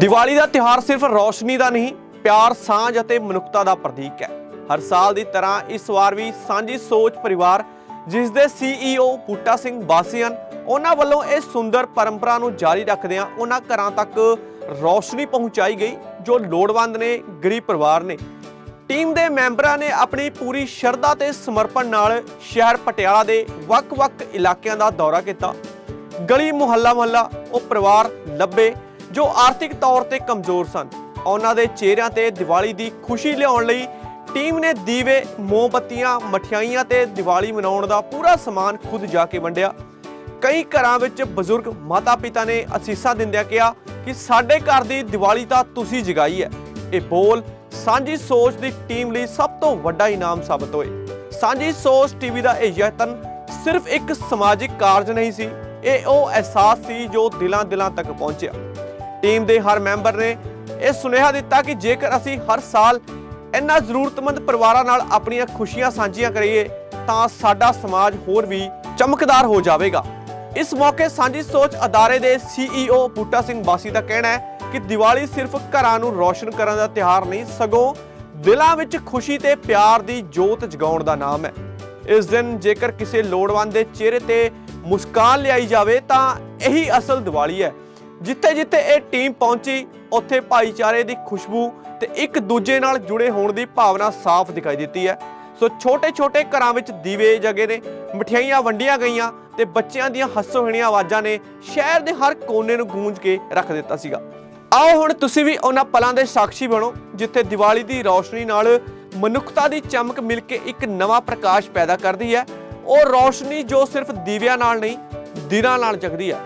ਦੀਵਾਲੀ ਦਾ ਤਿਉਹਾਰ ਸਿਰਫ ਰੌਸ਼ਨੀ ਦਾ ਨਹੀਂ, ਪਿਆਰ, ਸਾਂਝ ਅਤੇ ਮਨੁੱਖਤਾ ਦਾ ਪ੍ਰਤੀਕ ਹੈ। ਹਰ ਸਾਲ ਦੀ ਤਰ੍ਹਾਂ ਇਸ ਵਾਰ ਵੀ ਸਾਂਝੀ ਸੋਚ ਪਰਿਵਾਰ, ਜਿਸ ਦੇ ਸੀਈਓ ਬੂਟਾ ਸਿੰਘ ਬਾਸੀ ਹਨ ਉਹਨਾਂ ਵੱਲੋਂ ਇਹ ਸੁੰਦਰ ਪਰੰਪਰਾ ਨੂੰ ਜਾਰੀ ਰੱਖਦਿਆਂ ਉਹਨਾਂ ਘਰਾਂ ਤੱਕ ਰੌਸ਼ਨੀ ਪਹੁੰਚਾਈ ਗਈ, ਜੋ ਲੋੜਵੰਦ ਨੇ, ਗਰੀਬ ਪਰਿਵਾਰ ਨੇ। ਟੀਮ ਦੇ ਮੈਂਬਰਾਂ ਨੇ ਆਪਣੀ ਪੂਰੀ ਸ਼ਰਧਾ ਤੇ ਸਮਰਪਣ ਨਾਲ ਸ਼ਹਿਰ ਪਟਿਆਲਾ ਦੇ ਵੱਖ-ਵੱਖ ਇਲਾਕਿਆਂ ਦਾ ਦੌਰਾ ਕੀਤਾ। ਗਲੀ ਮੁਹੱਲਾ ਮੁਹੱਲਾ ਉਹ ਪਰਿਵਾਰ ਲੱਭੇ ਜੋ ਆਰਥਿਕ ਤੌਰ ਤੇ ਕਮਜ਼ੋਰ ਸਨ। ਉਹਨਾਂ ਦੇ ਚਿਹਰਿਆਂ ਤੇ ਦੀਵਾਲੀ ਦੀ ਖੁਸ਼ੀ ਲਿਆਉਣ ਲਈ ਟੀਮ ਨੇ ਦੀਵੇ, ਮੋਮਬੱਤੀਆਂ, ਮਠਿਆਈਆਂ ਤੇ ਦੀਵਾਲੀ ਮਨਾਉਣ ਦਾ ਪੂਰਾ ਸਮਾਨ ਖੁਦ ਜਾ ਕੇ ਵੰਡਿਆ। ਕਈ ਘਰਾਂ ਵਿੱਚ ਬਜ਼ੁਰਗ ਮਾਤਾ-ਪਿਤਾ ਨੇ ਅਸੀਸਾਂ ਦਿੰਦਿਆਂ ਕਿਹਾ ਕਿ ਸਾਡੇ ਘਰ ਦੀ ਦੀਵਾਲੀ ਤਾਂ ਤੁਸੀਂ ਜਗਾਈ ਹੈ। ਇਹ ਬੋਲ ਸਾਂਝੀ ਸੋਚ ਦੀ ਟੀਮ ਲਈ ਸਭ ਤੋਂ ਵੱਡਾ ਇਨਾਮ ਸਾਬਤ ਹੋਏ। ਸਾਂਝੀ ਸੋਚ ਟੀਵੀ ਦਾ ਇਹ ਯਤਨ ਸਿਰਫ ਇੱਕ ਸਮਾਜਿਕ ਕਾਰਜ ਨਹੀਂ ਸੀ, ਇਹ ਉਹ ਅਹਿਸਾਸ ਸੀ ਜੋ ਦਿਲਾਂ ਦਿਲਾਂ ਤੱਕ ਪਹੁੰਚਿਆ। ਟੀਮ ਦੇ ਹਰ ਮੈਂਬਰ ਨੇ ਇਹ ਸੁਨੇਹਾ ਦਿੱਤਾ ਕਿ ਜੇਕਰ ਅਸੀਂ ਹਰ ਸਾਲ ਇਹਨਾਂ ਜ਼ਰੂਰਤਮੰਦ ਪਰਿਵਾਰਾਂ ਨਾਲ ਆਪਣੀਆਂ ਖੁਸ਼ੀਆਂ ਸਾਂਝੀਆਂ ਕਰੀਏ, ਤਾਂ ਸਾਡਾ ਸਮਾਜ ਹੋਰ ਵੀ ਚਮਕਦਾਰ ਹੋ ਜਾਵੇਗਾ। ਇਸ ਮੌਕੇ ਸਾਂਝੀ ਸੋਚ ਅਦਾਰੇ ਦੇ ਸੀਈਓ ਬੂਟਾ ਸਿੰਘ ਬਾਸੀ ਦਾ ਕਹਿਣਾ ਹੈ ਕਿ ਦੀਵਾਲੀ ਸਿਰਫ ਘਰਾਂ ਨੂੰ ਰੌਸ਼ਨ ਕਰਨ ਦਾ ਤਿਉਹਾਰ ਨਹੀਂ, ਸਗੋਂ ਦਿਲਾਂ ਵਿੱਚ ਖੁਸ਼ੀ ਤੇ ਪਿਆਰ ਦੀ ਜੋਤ ਜਗਾਉਣ ਦਾ ਨਾਮ ਹੈ। ਇਸ ਦਿਨ ਜੇਕਰ ਕਿਸੇ ਲੋੜਵੰਦ ਦੇ ਚਿਹਰੇ ਤੇ ਮੁਸਕਾਨ ਲਿਆਈ ਜਾਵੇ, ਤਾਂ ਇਹੀ ਅਸਲ ਦੀਵਾਲੀ ਹੈ। ਜਿੱਥੇ ਜਿੱਥੇ ਇਹ ਟੀਮ ਪਹੁੰਚੀ, ਉੱਥੇ ਭਾਈਚਾਰੇ ਦੀ ਖੁਸ਼ਬੂ ਤੇ ਇੱਕ ਦੂਜੇ ਨਾਲ ਜੁੜੇ ਹੋਣ ਦੀ ਭਾਵਨਾ ਸਾਫ਼ ਦਿਖਾਈ ਦਿੱਤੀ ਹੈ। ਸੋ ਛੋਟੇ ਛੋਟੇ ਘਰਾਂ ਵਿੱਚ ਦੀਵੇ ਜਗੇ ਨੇ, ਮਠਿਆਈਆਂ ਵੰਡੀਆਂ ਗਈਆਂ ਤੇ ਬੱਚਿਆਂ ਦੀਆਂ ਹੱਸੋ-ਹਣੀਆਂ ਆਵਾਜ਼ਾਂ ਨੇ ਸ਼ਹਿਰ ਦੇ ਹਰ ਕੋਨੇ ਨੂੰ ਗੂੰਜ ਕੇ ਰੱਖ ਦਿੱਤਾ ਸੀਗਾ। ਆਓ ਹੁਣ ਤੁਸੀਂ ਵੀ ਉਹਨਾਂ ਪਲਾਂ ਦੇ ਸਾਖੀ ਬਣੋ, ਜਿੱਥੇ ਦੀਵਾਲੀ ਦੀ ਰੌਸ਼ਨੀ ਨਾਲ ਮਨੁੱਖਤਾ ਦੀ ਚਮਕ ਮਿਲ ਕੇ ਇੱਕ ਨਵਾਂ ਪ੍ਰਕਾਸ਼ ਪੈਦਾ ਕਰਦੀ ਹੈ। ਉਹ ਰੌਸ਼ਨੀ ਜੋ ਸਿਰਫ ਦੀਵਿਆਂ ਨਾਲ ਨਹੀਂ, ਦਿਨਾਂ ਨਾਲ ਜਗਦੀ ਹੈ।